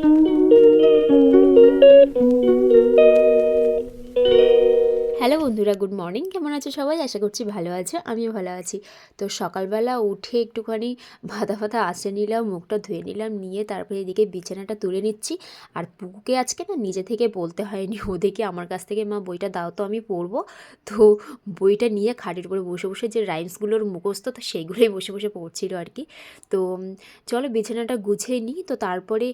Thank you. Hello বন্ধুরা, good morning. কেমন আছো সবাই? আশা করছি ভালো আছো, আমিও ভালো আছি। তো সকালবেলা উঠে একটুখানি ভাতা ফাতা আসে নিলাম, মুখটা ধুয়ে নিলাম, নিয়ে তারপরে এদিকে বিছানাটা তুলে নিচ্ছি। আর পুকুকে আজকে না নিজে থেকে বলতে হয়নি ওদেরকে আমার কাছ থেকে, মা, বইটা দাও তো, আমি পড়ব। তো বইটা নিয়ে খাটের উপরে বসে বসে যে রাইমসগুলোর মুখস্থ, তো সেইগুলোই বসে বসে পড়ছিল আর কি। তো চলো বিছানাটা গুছিয়ে নিই। তো তারপরে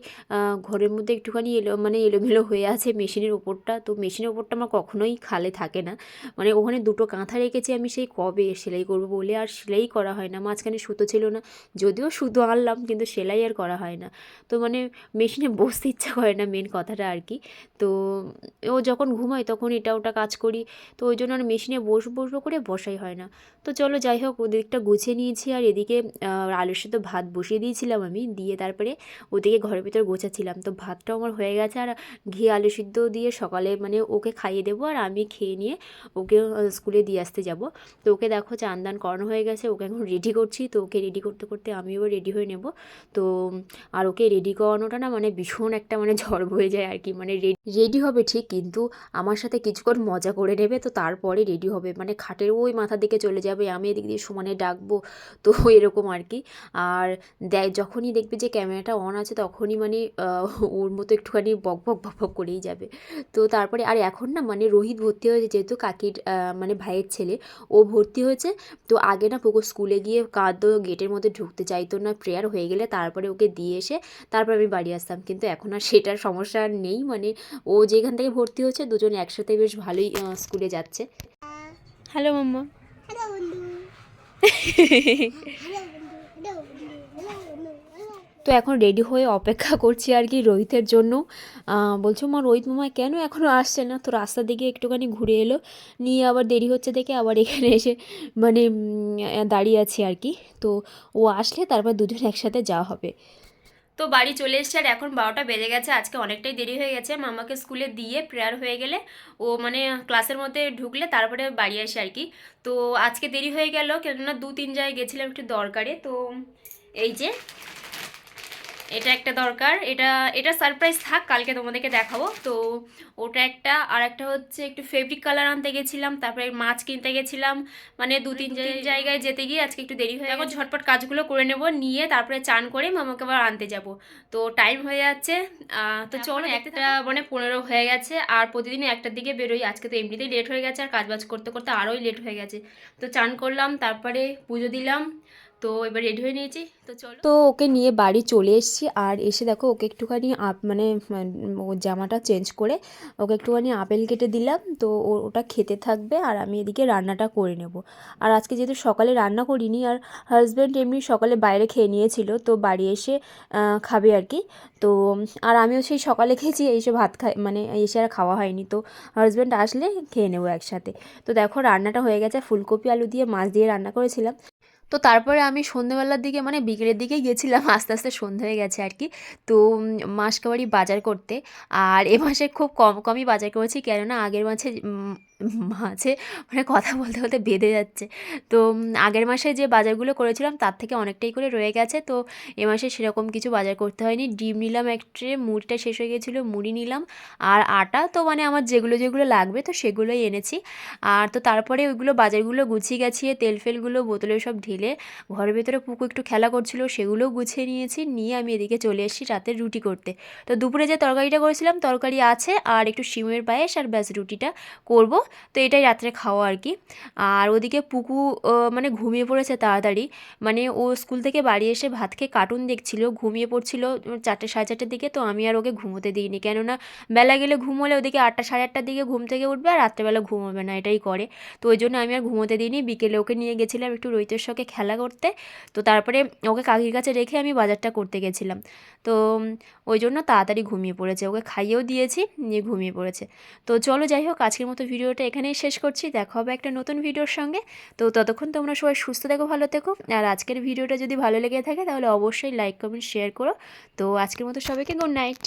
ঘরের মধ্যে একটুখানি এলো মানে এলোমেলো হয়ে আছে মেশিনের ওপরটা। তো মেশিনের ওপরটা আমার কখনোই খালে থাকে না। মানে ওখানে দুটো কাঁথা রেখেছি আমি, সেই কবে সেলাই করব বলে আর সেলাই করা হয় না। মাঝখানে সুতো ছিল না, যদিও সুতো আনলাম কিন্তু সেলাই আর করা হয় না। তো মানে মেশিনে বসতে ইচ্ছা করে না মেন কথাটা আর কি। তো ও যখন ঘুমায় তখন এটা ওটা কাজ করি। তো ওই জন্য আর মেশিনে বসবো বসবো করে বসাই হয় না। তো চলো যাই হোক, ওদিকটা গুছিয়ে নিয়েছি আর এদিকে আলুর সাথে ভাত বসিয়ে দিয়েছিলাম আমি। দিয়ে তারপরে ওদিকে ঘরের ভিতরে গোছাচ্ছিলাম। তো ভাতটাও আমার হয়ে গেছে আর ঘি, আলু সিদ্ধ দিয়ে সকালে মানে ওকে খাইয়ে দেবো আর আমি খেয়ে নিয়ে ওকে স্কুলে দিয়ে আসতে যাব। তো ওকে দেখো চান দান করানো হয়ে গেছে, ওকে এখন রেডি করছি। তো ওকে রেডি করতে করতে আমিও রেডি হয়ে নেব। তো, আর ওকে রেডি করানোটা না মানে ভীষণ একটা মানে ঝড় বয়ে যায় আর কি। মানে রেডি হবে ঠিক, কিন্তু আমার সাথে কিছুক্ষণ মজা করে নেবে, তো তারপরে রেডি হবে। মানে খাটের ওই মাথার দিকে চলে যাবে, আমি এদিক দিয়ে সমানে ডাকবো, তো এরকম আর কি। আর যখনই দেখবে যে ক্যামেরাটা অন আছে, তখনই মানে ওর মতো একটুখানি বক বক বক করেই যাবে। তো তারপরে, আর এখন না মানে রোহিত ভর্তি হয়েছে যেহেতু কাকির মানে ভাইয়ের ছেলে ও ভর্তি হয়েছে তো আগে না পুকুর স্কুলে গিয়ে কাঁদো গেটের মধ্যে ঢুকতে চাইতো না প্রেয়ার হয়ে গেলে তারপরে ওকে দিয়ে এসে তারপর আমি বাড়ি আসতাম। কিন্তু এখন আর সেটার সমস্যা আর নেই মানে ও যেখান থেকে ভর্তি হচ্ছে দুজন একসাথে বেশ ভালোই স্কুলে যাচ্ছে। Hello mamma. হ্যালো বন্ধু। হ্যালো বন্ধু। হ্যালো বন্ধু। হ্যালো হ্যালো তো এখন রেডি হয়ে অপেক্ষা করছি আর কি রোহিতের জন্য। বলছো, মা, রোহিত মামা কেন এখনও আসছে না? তো রাস্তার দিকে একটুখানি ঘুরে এলো। নিয়ে আবার দেরি হচ্ছে দেখে আবার এখানে এসে মানে দাঁড়িয়ে আছি আর কি। তো ও আসলে তারপর দুজন একসাথে যাওয়া হবে। তো বাড়ি চলে এসছে আর এখন বারোটা বেজে গেছে, আজকে অনেকটাই দেরি হয়ে গেছে। মামাকে স্কুলে দিয়ে প্রেয়ার হয়ে গেলে ও মানে ক্লাসের মধ্যে ঢুকলে তারপরে বাড়ি আসে আর কি। তো আজকে দেরি হয়ে গেল, কেননা দু তিন জায়গায় গেছিলাম একটু দরকারে। তো এই যে এটা একটা দরকার। এটা এটা সারপ্রাইজ থাক কালকে তোমাদেরকে দেখাবো। তো ওটা একটা আর একটা হচ্ছে একটু ফেব্রিক কালার আনতে গেছিলাম তারপরে মাছ কিনতে গেছিলাম। মানে দু তিন জায়- জায়গায় যেতে গিয়ে আজকে একটু দেরি হয়ে এখন ঝটপট কাজগুলো করে নেব নিয়ে তারপরে চান করে মামাকে আবার আনতে যাব। তো টাইম হয়ে যাচ্ছে। তো চলো একটা মানে পনেরো হয়ে গেছে আর প্রতিদিন একটার দিকে বেরোই। আজকে তো এমনিতেই লেট হয়ে গেছে আর কাজবাজ করতে করতে আরোই লেট হয়ে গেছে। তো চান করলাম তারপরে পুজো দিলাম। তো এবার রেডি হয়ে নিয়েছি, তো চলো। তো ওকে নিয়ে বাড়ি চলে এসেছি আর এসে দেখো ওকে একটুখানি আপ মানে জামাটা চেঞ্জ করে ওকে একটুখানি আপেল কেটে দিলাম, তো ওটা খেতে থাকবে আর আমি এদিকে রান্নাটা করে নেব। আর আজকে যেহেতু সকালে রান্না করিনি আর হাজব্যান্ড এমনি সকালে বাইরে খেয়ে নিয়েছিল, তো বাড়ি এসে খাবে আর কি। তো, আর আমিও সেই সকালে খেয়েছি এসে ভাত খাই মানে এসে আর খাওয়া হয়নি, তো হাজব্যান্ড আসলে খেয়ে নেব একসাথে। তো দেখো রান্নাটা হয়ে গেছে, ফুলকপি, আলু দিয়ে মাছ দিয়ে রান্না করেছিলাম। তো তারপরে আমি সন্ধ্যেবেলার দিকে মানে বিকেলের দিকেই গেছিলাম, আস্তে আস্তে সন্ধে হয়ে গেছে আর কি তো মাস মাসকাবারি বাজার করতে। আর এ মাসে খুব কম, কমই বাজার করেছি। কেননা আগের মাসে মাঝে মানে কথা বলতে বলতে বেঁধে যাচ্ছে। তো আগের মাসে যে বাজারগুলো করেছিলাম তার থেকে অনেকটাই করে রয়ে গেছে। তো, এ মাসে সেরকম কিছু বাজার করতে হয়নি। ডিম নিলাম এক ট্রে, মুড়িটা শেষ হয়ে গেছিল, মুড়ি নিলাম আর আটা। তো মানে আমার যেগুলো যেগুলো লাগবে তো সেগুলোই এনেছি। আর তো, তারপরে ওইগুলো বাজারগুলো গুছিয়ে গেছিয়ে তেল ফেলগুলো, বোতলে সব ঢেলে ঘরের ভেতরে পুকু একটু খেলা করছিল, সেগুলোও গুছিয়ে নিয়েছি। নিয়ে আমি এদিকে চলে এসেছি রাতের রুটি করতে। তো, দুপুরে যে তরকারিটা করেছিলাম, তরকারি আছে আর একটু শিমের পায়েস আর ব্যাস রুটিটা করব। তো এটাই রাত্রে খাওয়া আর কি। আর ওদিকে পুকু মানে ঘুমিয়ে পড়েছে তাড়াতাড়ি। মানে ও স্কুল থেকে বাড়ি এসে ভাত খেয়ে কার্টুন দেখছিল, ঘুমিয়ে পড়ছিল চারটে, সাড়ে চারটের দিকে। তো আমি আর ওকে ঘুমোতে দিইনি। কেননা বেলা গেলে ঘুম হলে ওদিকে আটটা, সাড়ে আটটার দিকে ঘুম থেকে উঠবে আর রাত্রেবেলা ঘুমোবে না, এটাই করে। তো ওই জন্য আমি আর ঘুমোতে দিইনি। বিকেলে ওকে নিয়ে গেছিলাম একটু রোহিতের সঙ্গে খেলা করতে। তো তারপরে ওকে কাকির কাছে রেখে আমি বাজারটা করতে গেছিলাম। তো ওই জন্য তাড়াতাড়ি ঘুমিয়ে পড়েছে। ওকে খাইয়েও দিয়েছি, নিয়ে ঘুমিয়ে পড়েছে। তো চলো যাই হোক, আজকের মতো ভিডিওটা এখানেই শেষ করছি। দেখা হবে একটা নতুন ভিডিওর সঙ্গে। তো ততক্ষণ তোমরা সবাই সুস্থ থেকো, ভালো থেকো। আর আজকের ভিডিওটা যদি ভালো লেগে থাকে, তাহলে অবশ্যই লাইক কমেন্ট শেয়ার করো। তো আজকের মতো সবাইকে গুড নাইট